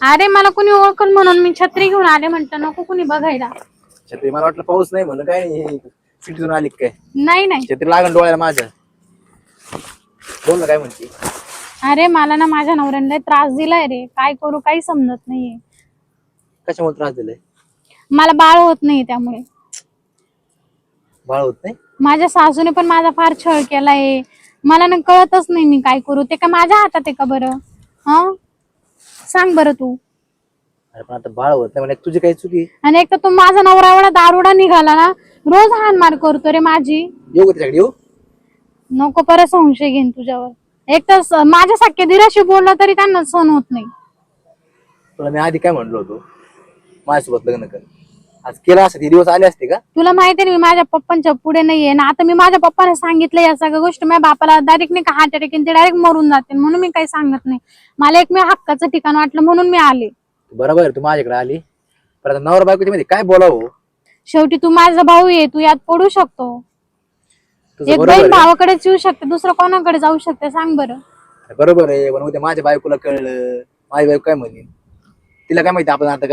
अरे मला कुणी ओळखल म्हणून. मी छत्री घेऊन आले म्हणतं नको कुणी बघायला. छत्री मला वाटलं पाऊस नाही म्हणून काय सिटीतून आली काय? नाही नाही. छत्री लागण डोळ्याला माझ्या बोल ना काय म्हणते? अरे मला ना माझ्या नवऱ्याने लय त्रास दिलाय रे. काय करू काही समजत नाहीये. कशामुळे त्रास दिलाय? मला बाळ होत नाही त्यामुळे. बाळ होत नाही? माझ्या सासूने पण माझा फार छळ केलाय. मला ना कळतच नाही मी काय करू. ते का माझ्या हातात आहे का बरं? हा? सांग बरं तू. अरे पण आता बाळ होत नाही म्हणजे तुझी काही चुकी? आणि एक तर तू माझा नवरा एवढा दारुडा निघाला ना रोज हानमार करतो रे माझी. येऊ का त्याच्याकडे येऊ? नको परत संशय घेईन तुझ्यावर. एक तर स- माझ्या सारख्या दिराशी बोललं तरी त्यांना सहन होत नाही. तुला मी आधी काय म्हणलो होतो? माझ्यासोबत लग्न कर. आज केला असते दिवस आले असते का? तुला माहिती आहे ना मी माझ्या पप्पांच्या पुढे नाहीये ना. आता मी माझ्या पप्पाने सांगितलं या सगळ्या गोष्टी. माझ्या बापाला डायरेक्ट नाही का हार्ट अटॅक ते डायरेक्ट मरून जाते म्हणून मी काही सांगत नाही. मला एक मी हक्काचं ठिकाण वाटलं म्हणून मी आले. बरोबर आहे, तू माझ्याकडे आली. पण आता नवरा बायकोच्या मध्ये काय बोलावं शेवटी तू माझा भाऊ आहे तू यात पडू शकतो. तुझं एक बरोबर बहीण आहे. भावाकडेच येऊ शकते दुसरं कोणाकडे जाऊ शकते सांग बरं. बरोबर आहे पण उद्या माझ्या बायकोला कळलं माझी बायको काय म्हणेन? तिला काय माहिती आपण आता